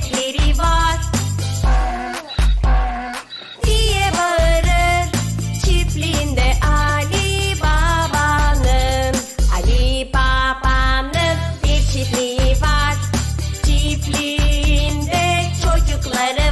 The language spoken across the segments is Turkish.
çiçekleri var. Diye bağırır çiftliğinde Ali Baba'nın Ali Baba'nın bir çiftliği var. Çiftliğinde çocukları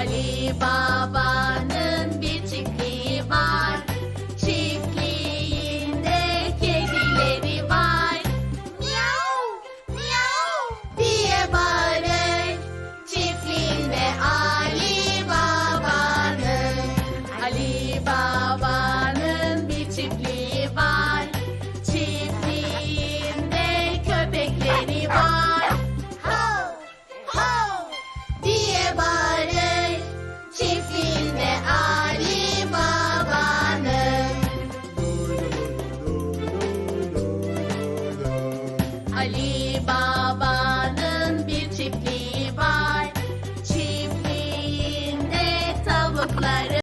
Alibaba.